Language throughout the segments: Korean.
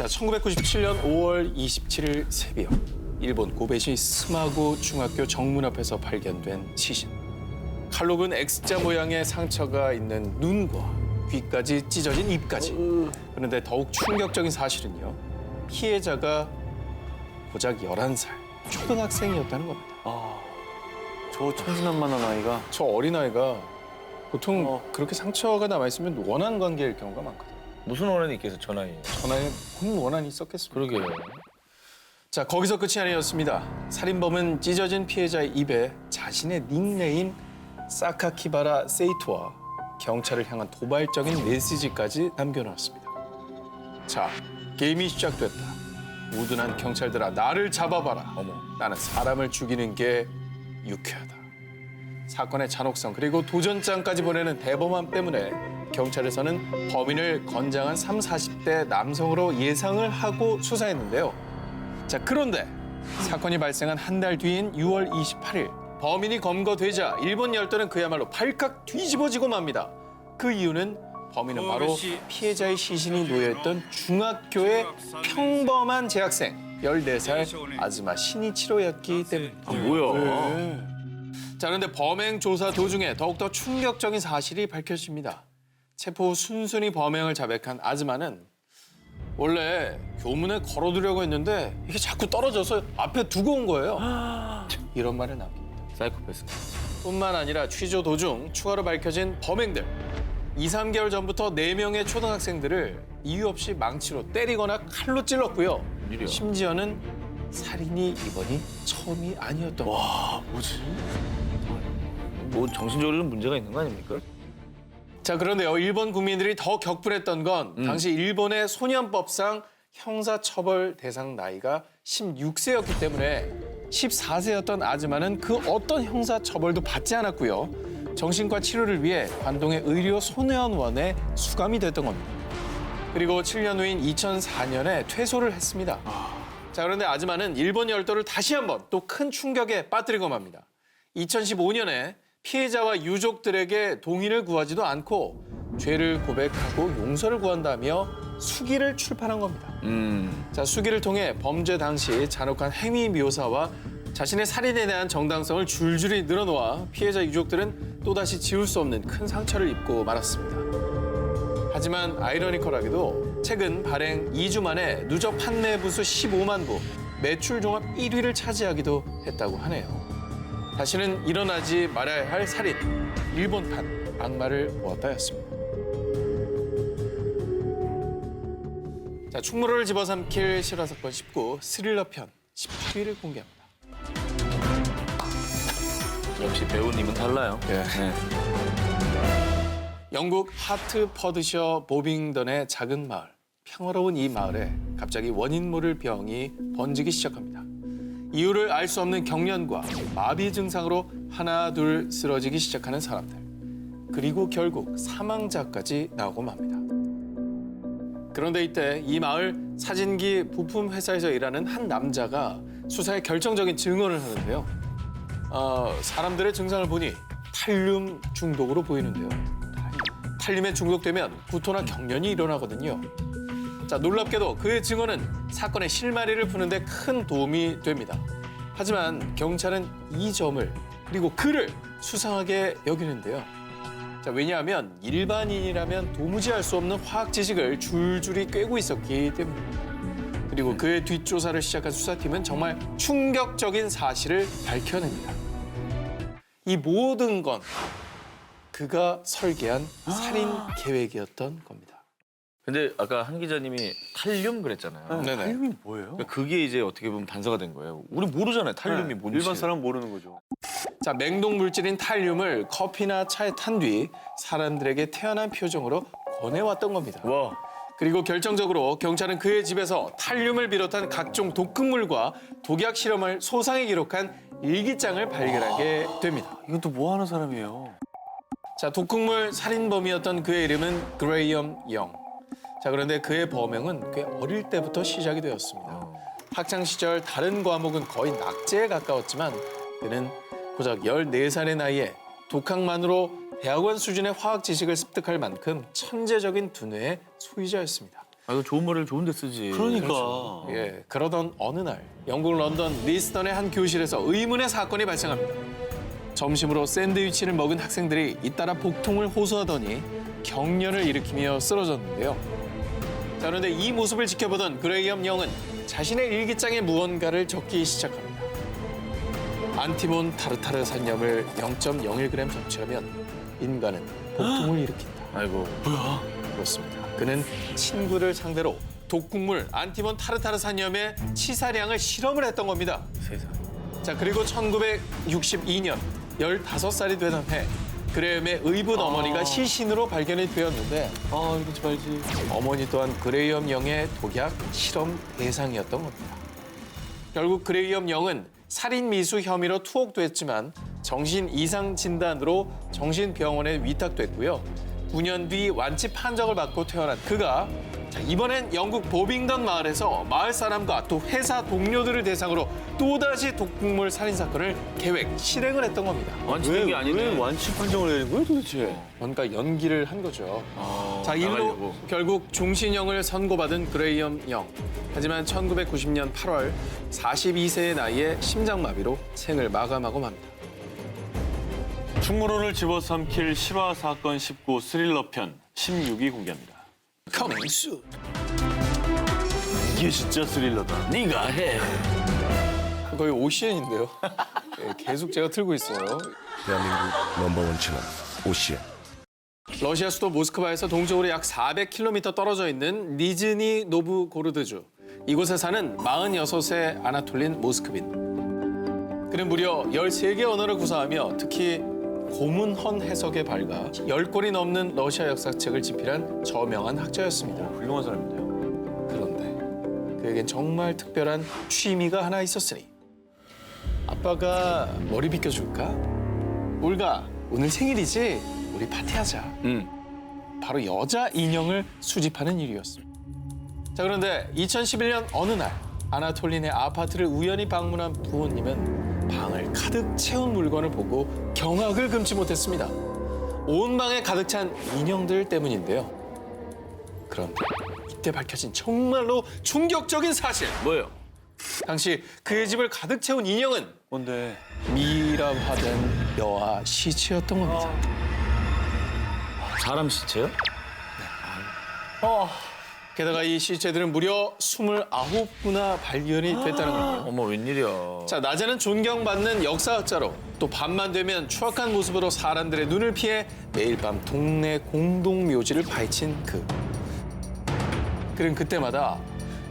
자, 1997년 5월 27일 새벽 일본 고베시 스마고 중학교 정문 앞에서 발견된 시신. 칼로 근 X자 모양의 상처가 있는 눈과 귀까지 찢어진 입까지. 그런데 더욱 충격적인 사실은요. 피해자가 고작 11살 초등학생이었다는 겁니다. 아, 저 천진난만한 아이가 저 어린아이가 보통 어. 그렇게 상처가 남아있으면 원한 관계일 경우가 많거든요. 무슨 원한이 있겠어 전화에. 전화에 무슨 원한이 있었겠습니까? 그러게. 자 거기서 끝이 아니었습니다. 살인범은 찢어진 피해자의 입에 자신의 닉네임 사카키바라 세이토와 경찰을 향한 도발적인 메시지까지 남겨놓았습니다. 자 게임이 시작됐다. 우둔한 경찰들아 나를 잡아봐라. 어머 나는 사람을 죽이는 게 유쾌하다. 사건의 잔혹성 그리고 도전장까지 보내는 대범함 때문에 경찰에서는 범인을 건장한 3, 40대 남성으로 예상을 하고 수사했는데요. 자 그런데 사건이 발생한 한 달 뒤인 6월 28일 범인이 검거되자 일본 열도는 그야말로 발칵 뒤집어지고 맙니다. 그 이유는 범인은 바로 피해자의 시신이 놓여있던 중학교의 평범한 재학생 14살 아즈마 신이치로였기 때문입니다. 아, 뭐야? 자 그런데 범행 조사 도중에 더욱더 충격적인 사실이 밝혀집니다. 체포 후 순순히 범행을 자백한 아즈마는 원래 교문에 걸어두려고 했는데 이게 자꾸 떨어져서 앞에 두고 온 거예요. 이런 말을 남깁니다. 사이코패스. 뿐만 아니라 취조 도중 추가로 밝혀진 범행들. 2, 3개월 전부터 4명의 초등학생들을 이유 없이 망치로 때리거나 칼로 찔렀고요. 일이야. 심지어는 살인이 이번이 처음이 아니었던 거예요. 와 뭐지? 뭐 정신적으로 문제가 있는 거 아닙니까? 자 그런데요. 일본 국민들이 더 격분했던 건 당시 일본의 소년법상 형사처벌 대상 나이가 16세였기 때문에 14세였던 아즈마는 그 어떤 형사처벌도 받지 않았고요. 정신과 치료를 위해 관동의 의료 소년원에 수감이 됐던 겁니다. 그리고 7년 후인 2004년에 퇴소를 했습니다. 자 그런데 아즈마는 일본 열도를 다시 한번 또 큰 충격에 빠뜨리고 맙니다. 2015년에 피해자와 유족들에게 동의를 구하지도 않고 죄를 고백하고 용서를 구한다며 수기를 출판한 겁니다. 음. 자, 수기를 통해 범죄 당시 잔혹한 행위 묘사와 자신의 살인에 대한 정당성을 줄줄이 늘어놓아 피해자 유족들은 또다시 지울 수 없는 큰 상처를 입고 말았습니다. 하지만 아이러니컬하게도 최근 발행 2주 만에 누적 판매 부수 15만 부, 매출 종합 1위를 차지하기도 했다고 하네요. 다시는 일어나지 말아야 할 살인, 일본판 악마를 모았다였습니다. 자, 충무로를 집어삼킬 실화 사건 19 스릴러 편 18위를 공개합니다. 역시 배우님은 달라요. 예. 네. 영국 하트 퍼드셔 보빙던의 작은 마을. 평화로운 이 마을에 갑자기 원인 모를 병이 번지기 시작합니다. 이유를 알 수 없는 경련과 마비 증상으로 하나 둘 쓰러지기 시작하는 사람들. 그리고 결국 사망자까지 나오고 맙니다. 그런데 이때 이 마을 사진기 부품 회사에서 일하는 한 남자가 수사에 결정적인 증언을 하는데요. 어, 사람들의 증상을 보니 탈륨 중독으로 보이는데요. 탈륨에 중독되면 구토나 경련이 일어나거든요. 자, 놀랍게도 그의 증언은 사건의 실마리를 푸는데 큰 도움이 됩니다. 하지만 경찰은 이 점을 그리고 그를 수상하게 여기는데요. 자, 왜냐하면 일반인이라면 도무지 알 수 없는 화학 지식을 줄줄이 꿰고 있었기 때문입니다. 그리고 그의 뒷조사를 시작한 수사팀은 정말 충격적인 사실을 밝혀냅니다. 이 모든 건 그가 설계한 살인 계획이었던 겁니다. 근데 아까 한 기자님이 탈륨 그랬잖아요. 네네. 탈륨이 뭐예요? 그러니까 그게 이제 어떻게 보면 단서가 된 거예요. 우리 모르잖아요. 탈륨이 뭔지. 일반 사람 모르는 거죠. 자, 맹독 물질인 탈륨을 커피나 차에 탄 뒤 사람들에게 태연한 표정으로 권해왔던 겁니다. 와. 그리고 결정적으로 경찰은 그의 집에서 탈륨을 비롯한 각종 독극물과 독약 실험을 소상히 기록한 일기장을 발견하게 됩니다. 이건 또 뭐 하는 사람이에요? 자, 독극물 살인범이었던 그의 이름은 그레이엄 영. 자, 그런데 그의 범행은 꽤 어릴 때부터 시작이 되었습니다. 학창 시절 다른 과목은 거의 낙제에 가까웠지만 그는 고작 14살의 나이에 독학만으로 대학원 수준의 화학 지식을 습득할 만큼 천재적인 두뇌의 소유자였습니다. 아, 이거 좋은 머리를 좋은 데 쓰지. 그러니까. 예, 그러던 어느 날 영국 런던 리스턴의 한 교실에서 의문의 사건이 발생합니다. 점심으로 샌드위치를 먹은 학생들이 잇따라 복통을 호소하더니 경련을 일으키며 쓰러졌는데요. 자, 그런데 이 모습을 지켜보던 그레이엄 영은 자신의 일기장에 무언가를 적기 시작합니다. 안티몬 타르타르 산염을 0.01g 섭취하면 인간은 복통을 일으킨다. 아이고. 그렇습니다. 그는 친구를 상대로 독국물 안티몬 타르타르 산염의 치사량을 실험을 했던 겁니다. 세상. 자 그리고 1962년 15살이 되던 해 그레이엄의 의붓 어머니가 시신으로 발견이 되었는데 아, 이러지 말지. 어머니 또한 그레이엄 영의 독약 실험 대상이었던 겁니다. 결국 그레이엄 영은 살인 미수 혐의로 투옥됐지만 정신 이상 진단으로 정신병원에 위탁됐고요. 9년 뒤 완치 판정을 받고 태어난 그가 자, 이번엔 영국 보빙던 마을에서 마을 사람과 또 회사 동료들을 대상으로 또다시 독극물 살인 사건을 계획 실행을 했던 겁니다. 완치된 게 아니네. 왜 완치 판정을 내린 거예요, 도대체? 뭔가 연기를 한 거죠. 아, 자, 일로 나가려고. 결국 종신형을 선고받은 그레이엄 영. 하지만 1990년 8월 42세의 나이에 심장마비로 생을 마감하고 맙니다. 충무로를 집어삼킬 실화 사건 19 스릴러 편 16위 공개합니다. Coming soon. 이게 진짜 스릴러다. 네가 해. 거의 오시엔인데요. 네, 계속 제가 틀고 있어요. 대한민국 넘버원 채널 오시엔 러시아 수도 모스크바에서 동쪽으로 약 400km 떨어져 있는 니즈니 노브고르드주. 이곳에 사는 46세 아나톨린 모스크빈. 그는 무려 13개 언어를 구사하며 특히 고문헌 해석에 밝아 10권이 넘는 러시아 역사책을 집필한 저명한 학자였습니다. 훌륭한 사람인데요. 그런데 그에겐 정말 특별한 취미가 하나 있었으니 아빠가 머리 빗겨줄까? 울가 오늘 생일이지? 우리 파티하자. 응. 바로 여자 인형을 수집하는 일이었습니다. 자 그런데 2011년 어느 날 아나톨린의 아파트를 우연히 방문한 부모님은 방을 가득 채운 물건을 보고 경악을 금치 못했습니다. 온 방에 가득 찬 인형들 때문인데요. 그런데 이때 밝혀진 정말로 충격적인 사실. 뭐예요? 당시 그의 집을 가득 채운 인형은 뭔데? 미라화된 여아 시체였던 겁니다. 사람 시체요? 게다가 이 시체들은 무려 29구나 발견이 됐다는 거예요. 어머 웬일이야. 자, 낮에는 존경받는 역사학자로 또 밤만 되면 추악한 모습으로 사람들의 눈을 피해 매일 밤 동네 공동 묘지를 파헤친 그. 그는 그때마다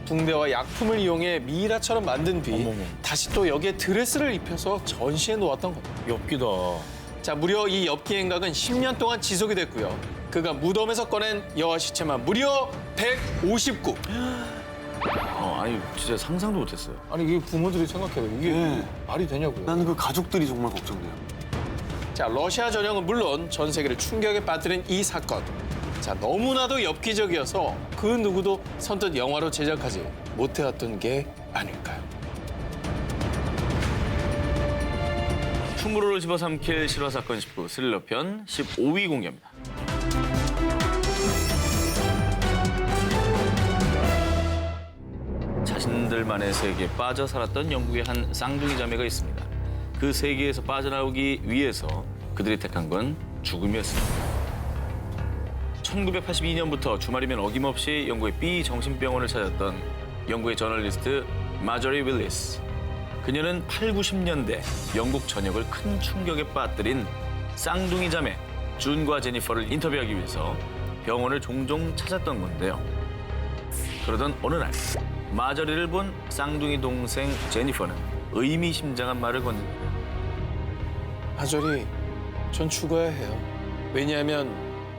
붕대와 약품을 이용해 미이라처럼 만든 뒤 어머머. 다시 또 여기에 드레스를 입혀서 전시해 놓았던 겁니다. 엽기다. 자, 무려 이 엽기 행각은 10년 동안 지속이 됐고요. 그가 무덤에서 꺼낸 여아 시체만 무려 159. 어, 아니 진짜 상상도 못했어요. 아니 이게 부모들이 생각해요. 이게 네. 말이 되냐고요. 나는 그 가족들이 정말 걱정돼요. 자, 러시아 전역은 물론 전 세계를 충격에 빠뜨린 이 사건. 자, 너무나도 엽기적이어서 그 누구도 선뜻 영화로 제작하지 못해왔던 게 아닐까요? 충무로를 집어삼킬 실화 사건 19 스릴러 편 15위 공개합니다. 자신들만의 세계에 빠져 살았던 영국의 한 쌍둥이 자매가 있습니다. 그 세계에서 빠져나오기 위해서 그들이 택한 건 죽음이었습니다. 1982년부터 주말이면 어김없이 영국의 B 정신병원을 찾았던 영국의 저널리스트 마저리 윌리스. 그녀는 8, 90년대 영국 전역을 큰 충격에 빠뜨린 쌍둥이 자매 준과 제니퍼를 인터뷰하기 위해서 병원을 종종 찾았던 건데요. 그러던 어느 날 마저리를 본 쌍둥이 동생 제니퍼는 의미심장한 말을 건넵니다. 하절이 전 죽어야 해요. 왜냐하면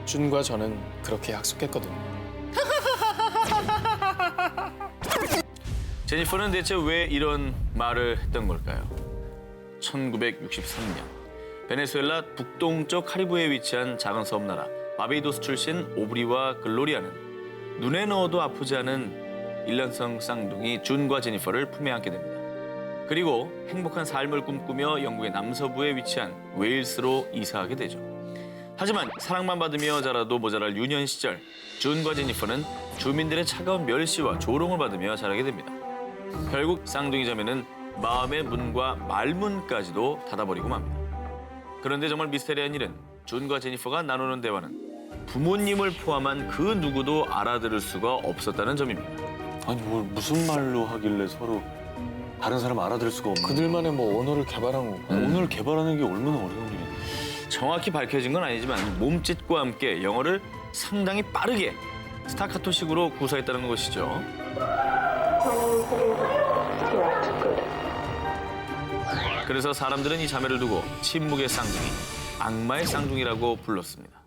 준과 저는 그렇게 약속했거든요. 제니퍼는 대체 왜 이런 말을 했던 걸까요? 1963년 베네수엘라 북동쪽 카리브해에 위치한 작은 섬나라 바베이도스 출신 오브리와 글로리아는 눈에 넣어도 아프지 않은 일란성 쌍둥이 준과 제니퍼를 품에 안게 됩니다. 그리고 행복한 삶을 꿈꾸며 영국의 남서부에 위치한 웨일스로 이사하게 되죠. 하지만 사랑만 받으며 자라도 모자랄 유년 시절 준과 제니퍼는 주민들의 차가운 멸시와 조롱을 받으며 자라게 됩니다. 결국 쌍둥이 자매는 마음의 문과 말문까지도 닫아버리고 맙니다. 그런데 정말 미스테리한 일은 준과 제니퍼가 나누는 대화는 부모님을 포함한 그 누구도 알아들을 수가 없었다는 점입니다. 아니 뭘 무슨 말로 하길래 서로 다른 사람 알아들을 수가 없는 그들만의 뭐 언어를 개발한 거. 오늘 개발하는 게 얼마나 어려운 일이야. 정확히 밝혀진 건 아니지만 몸짓과 함께 영어를 상당히 빠르게 스타카토식으로 구사했다는 것이죠. 그래서 사람들은 이 자매를 두고 침묵의 쌍둥이, 악마의 쌍둥이라고 불렀습니다.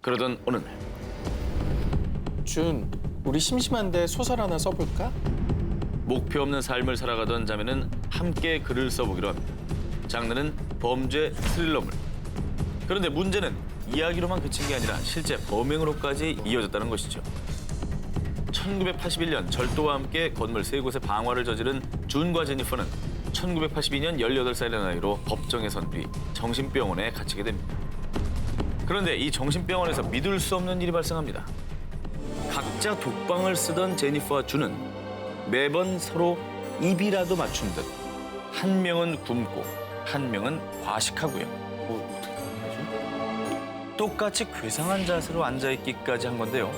그러던 어느 날 준, 우리 심심한데 소설 하나 써볼까? 목표 없는 삶을 살아가던 자매는 함께 글을 써보기로 합니다. 장르는 범죄 스릴러물. 그런데 문제는 이야기로만 그친 게 아니라 실제 범행으로까지 이어졌다는 것이죠. 1981년 절도와 함께 건물 세 곳에 방화를 저지른 준과 제니퍼는 1982년 18살의 나이로 법정에 선 뒤 정신병원에 갇히게 됩니다. 그런데 이 정신병원에서 믿을 수 없는 일이 발생합니다. 각자 독방을 쓰던 제니퍼와 준은 매번 서로 입이라도 맞춘 듯 한 명은 굶고 한 명은 과식하고요. 뭐 어떻게? 똑같이 괴상한 자세로 앉아 있기까지 한 건데요.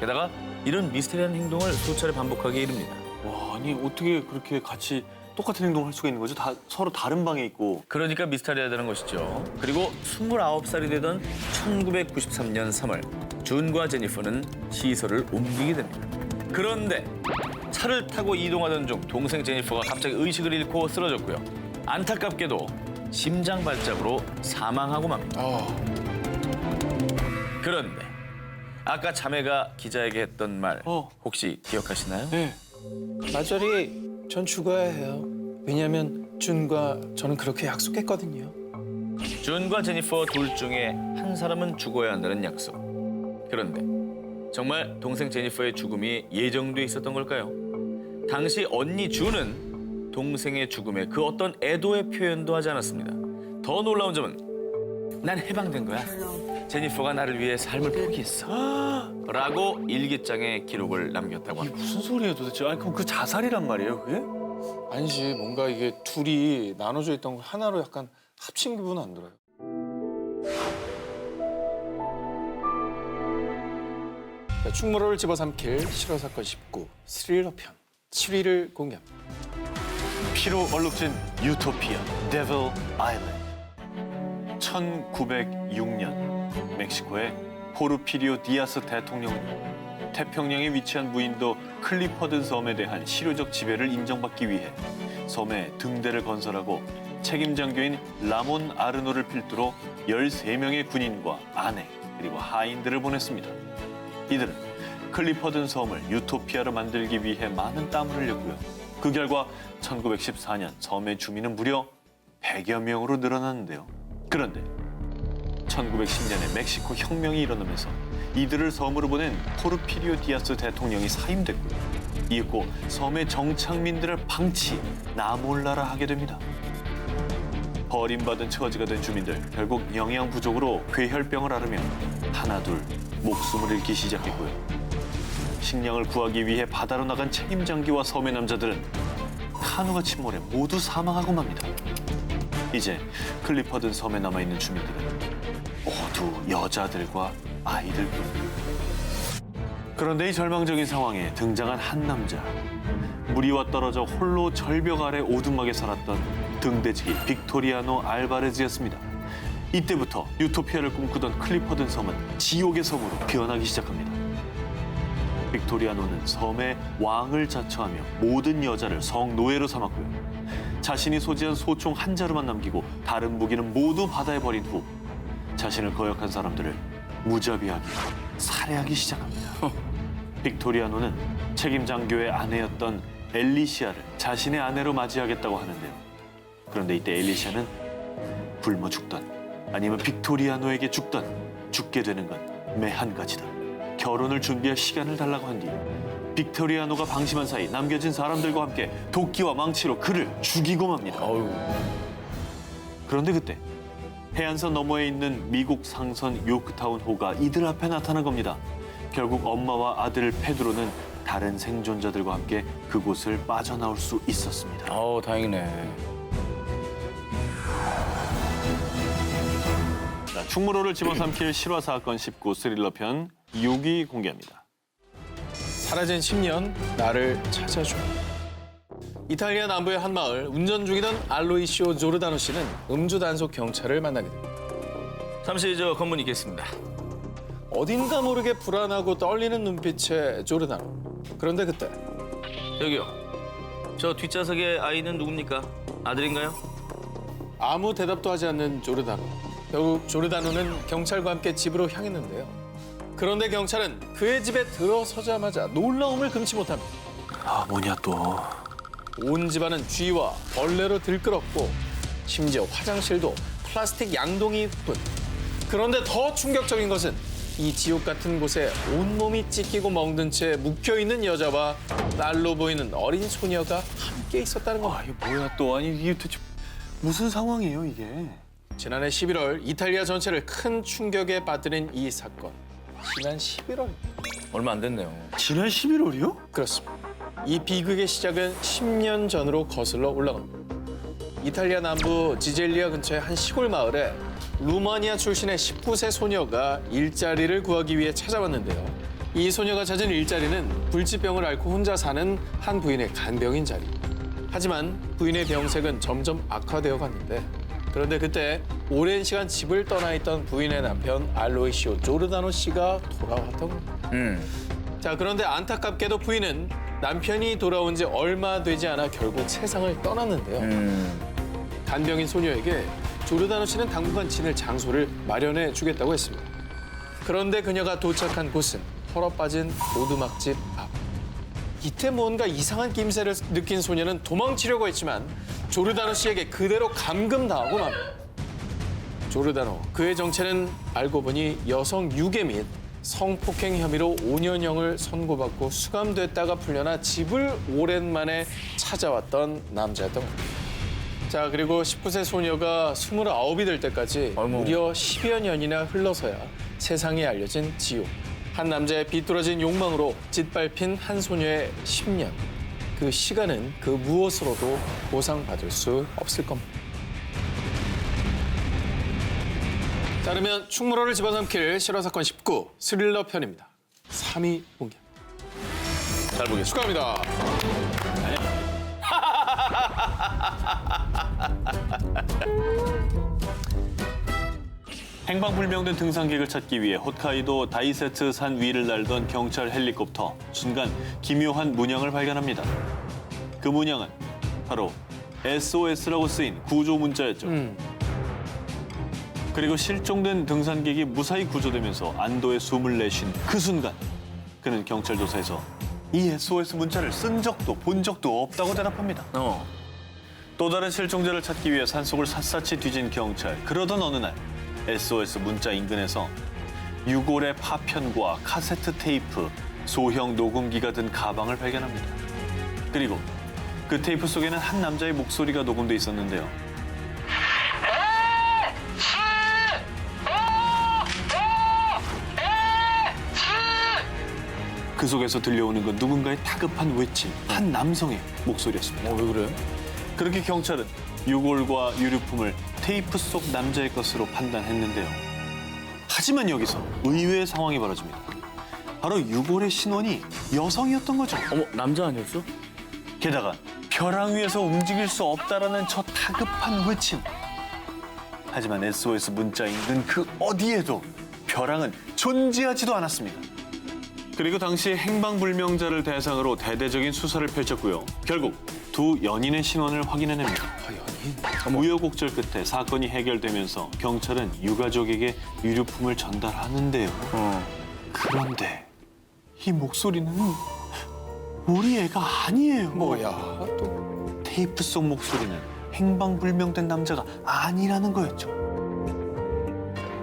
게다가 이런 미스테리한 행동을 수차례 반복하게 이릅니다. 와 아니 어떻게 그렇게 같이 똑같은 행동을 할 수가 있는 거죠? 다 서로 다른 방에 있고 그러니까 미스테리하다는 것이죠. 그리고 29살이 되던 1993년 3월 준과 제니퍼는 시설을 옮기게 됩니다. 그런데 차를 타고 이동하던 중 동생 제니퍼가 갑자기 의식을 잃고 쓰러졌고요. 안타깝게도 심장 발작으로 사망하고 맙니다. 아, 그런데 아까 자매가 기자에게 했던 말 어. 혹시 기억하시나요? 네. 마저리, 전 죽어야 해요. 왜냐면 준과 저는 그렇게 약속했거든요. 준과 제니퍼 둘 중에 한 사람은 죽어야 한다는 약속. 그런데 정말 동생 제니퍼의 죽음이 예정돼 있었던 걸까요? 당시 언니 준은 동생의 죽음에 그 어떤 애도의 표현도 하지 않았습니다. 더 놀라운 점은 난 해방된 거야. 제니퍼가 나를 위해 삶을 포기했어. 라고 일기장에 기록을 남겼다고 합니다. 무슨 소리예요 도대체? 아니 그럼 그 자살이란 말이에요 그게? 아니지, 뭔가 이게 둘이 나눠져 있던 걸 하나로 약간 합친 기분 안 들어요. 자, 충무로를 집어삼킬 실화 사건 19 스릴러 편 7위를 공개합니다. 피로 얼룩진 유토피아 데빌 아일랜드 1906년 멕시코의 포르피리오 디아스 대통령은 태평양에 위치한 무인도 클리퍼든 섬에 대한 실효적 지배를 인정받기 위해 섬에 등대를 건설하고 책임 장교인 라몬 아르노를 필두로 13명의 군인과 아내 그리고 하인들을 보냈습니다. 이들은 클리퍼든 섬을 유토피아로 만들기 위해 많은 땀을 흘렸고요. 그 결과 1914년 섬의 주민은 무려 100여 명으로 늘어났는데요. 그런데 1910년에 멕시코 혁명이 일어나면서 이들을 섬으로 보낸 포르피리오 디아스 대통령이 사임됐고요. 이윽고 섬의 정착민들을 방치, 나몰라라 하게 됩니다. 버림받은 처지가 된 주민들 결국 영양 부족으로 괴혈병을 앓으며 하나 둘 목숨을 잃기 시작했고요. 식량을 구하기 위해 바다로 나간 책임 장교와 섬의 남자들은 카누가 침몰해 모두 사망하고 맙니다. 이제 클리퍼든 섬에 남아 있는 주민들은 모두 여자들과 아이들뿐. 그런데 이 절망적인 상황에 등장한 한 남자. 무리와 떨어져 홀로 절벽 아래 오두막에 살았던 등대지기 빅토리아노 알바레즈였습니다. 이때부터 유토피아를 꿈꾸던 클리퍼든 섬은 지옥의 섬으로 변하기 시작합니다. 빅토리아노는 섬의 왕을 자처하며 모든 여자를 성노예로 삼았고요. 자신이 소지한 소총 한 자루만 남기고 다른 무기는 모두 바다에 버린 후 자신을 거역한 사람들을 무자비하게 살해하기 시작합니다. 빅토리아노는 책임 장교의 아내였던 엘리시아를 자신의 아내로 맞이하겠다고 하는데요. 그런데 이때 엘리시아는 굶어 죽던 아니면 빅토리아노에게 죽던 죽게 되는 건 매 한 가지다. 결혼을 준비할 시간을 달라고 한 뒤 빅토리아노가 방심한 사이 남겨진 사람들과 함께 도끼와 망치로 그를 죽이고 맙니다. 그런데 그때 해안선 너머에 있는 미국 상선 요크타운 호가 이들 앞에 나타난 겁니다. 결국 엄마와 아들 페드로는 다른 생존자들과 함께 그곳을 빠져나올 수 있었습니다. 어 다행이네. 자, 충무로를 집어삼킬 실화 사건 19 스릴러 편 6위 공개합니다. 사라진 10년 나를 찾아줘. 이탈리아 남부의 한 마을 운전 중이던 알로이시오 조르다노 씨는 음주 단속 경찰을 만나게 됩니다. 잠시 저 검문 있겠습니다. 어딘가 모르게 불안하고 떨리는 눈빛의 조르다노. 그런데 그때 저기요. 저 뒷좌석의 아이는 누굽니까? 아들인가요? 아무 대답도 하지 않는 조르다노. 결국 조르다노는 경찰과 함께 집으로 향했는데요. 그런데 경찰은 그의 집에 들어서자마자 놀라움을 금치 못합니다. 아 뭐냐 또. 온 집안은 쥐와 벌레로 들끓었고 심지어 화장실도 플라스틱 양동이 뿐. 그런데 더 충격적인 것은 이 지옥 같은 곳에 온몸이 찢기고 멍든 채 묵혀 있는 여자와 날로 보이는 어린 소녀가 함께 있었다는 겁니다. 아 이게 뭐야 또 아니 이게 도대체 무슨 상황이에요 이게? 지난해 11월 이탈리아 전체를 큰 충격에 빠뜨린 이 사건. 지난 11월 얼마 안 됐네요. 지난 11월이요? 그렇습니다. 이 비극의 시작은 10년 전으로 거슬러 올라갑니다. 이탈리아 남부 지젤리아 근처의 한 시골 마을에 루마니아 출신의 19세 소녀가 일자리를 구하기 위해 찾아왔는데요. 이 소녀가 찾은 일자리는 불치병을 앓고 혼자 사는 한 부인의 간병인 자리. 하지만 부인의 병색은 점점 악화되어 갔는데 그런데 그때 오랜 시간 집을 떠나 있던 부인의 남편 알로이시오 조르다노 씨가 돌아왔던 겁니다. 음. 자 그런데 안타깝게도 부인은 남편이 돌아온 지 얼마 되지 않아 결국 세상을 떠났는데요. 음. 간병인 소녀에게 조르다노 씨는 당분간 지낼 장소를 마련해 주겠다고 했습니다. 그런데 그녀가 도착한 곳은 털어 빠진 오두막집 앞. 이때 뭔가 이상한 낌새를 느낀 소녀는 도망치려고 했지만 조르다노 씨에게 그대로 감금당하고 맙니다. 조르다노 그의 정체는 알고 보니 여성 유괴 및 성폭행 혐의로 5년형을 선고받고 수감됐다가 풀려나 집을 오랜만에 찾아왔던 남자였던 겁니다. 자 그리고 19세 소녀가 29이 될 때까지 어머. 무려 10여 년이나 흘러서야 세상에 알려진 지옥. 한 남자의 비뚤어진 욕망으로 짓밟힌 한 소녀의 10년. 그 시간은 그 무엇으로도 보상받을 수 없을 겁니다. 자 그러면 충무로를 집어삼킬 실화사건 19 스릴러 편입니다. 3위 공개. 잘 보겠습니다. 축하합니다. 행방불명된 등산객을 찾기 위해 홋카이도 다이세트 산 위를 날던 경찰 헬리콥터 순간 기묘한 문양을 발견합니다. 그 문양은 바로 SOS라고 쓰인 구조 문자였죠. 음. 그리고 실종된 등산객이 무사히 구조되면서 안도의 숨을 내쉰 그 순간 그는 경찰 조사에서 이 SOS 문자를 쓴 적도 본 적도 없다고 대답합니다. 어. 또 다른 실종자를 찾기 위해 산속을 샅샅이 뒤진 경찰. 그러던 어느 날 SOS 문자 인근에서 유골의 파편과 카세트 테이프, 소형 녹음기가 든 가방을 발견합니다. 그리고 그 테이프 속에는 한 남자의 목소리가 녹음돼 있었는데요. 그 속에서 들려오는 건 누군가의 다급한 외침, 한 남성의 목소리였습니다. 어, 왜 그래? 그렇게 경찰은 유골과 유류품을 테이프 속 남자의 것으로 판단했는데요. 하지만 여기서 의외의 상황이 벌어집니다. 바로 유골의 신원이 여성이었던 거죠. 어머, 남자 아니었어? 게다가 벼랑 위에서 움직일 수 없다라는 저 다급한 외침. 하지만 SOS 문자 인근 그 어디에도 벼랑은 존재하지도 않았습니다. 그리고 당시 행방불명자를 대상으로 대대적인 수사를 펼쳤고요. 결국 두 연인의 신원을 확인해냅니다. 아. 우여곡절 끝에 사건이 해결되면서 경찰은 유가족에게 유류품을 전달하는데요. 어. 그런데 이 목소리는 우리 애가 아니에요. 뭐야 또. 테이프 속 목소리는 행방불명된 남자가 아니라는 거였죠.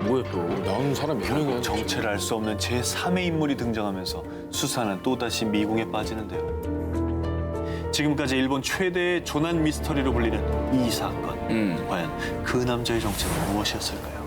뭐야 또? 나오는 사람 몇 명이야? 결국 정체를 알 수 없는 제3의 인물이 등장하면서 수사는 또다시 미궁에 빠지는데요. 지금까지 일본 최대의 조난 미스터리로 불리는 이 사건. 음. 과연 그 남자의 정체는 무엇이었을까요?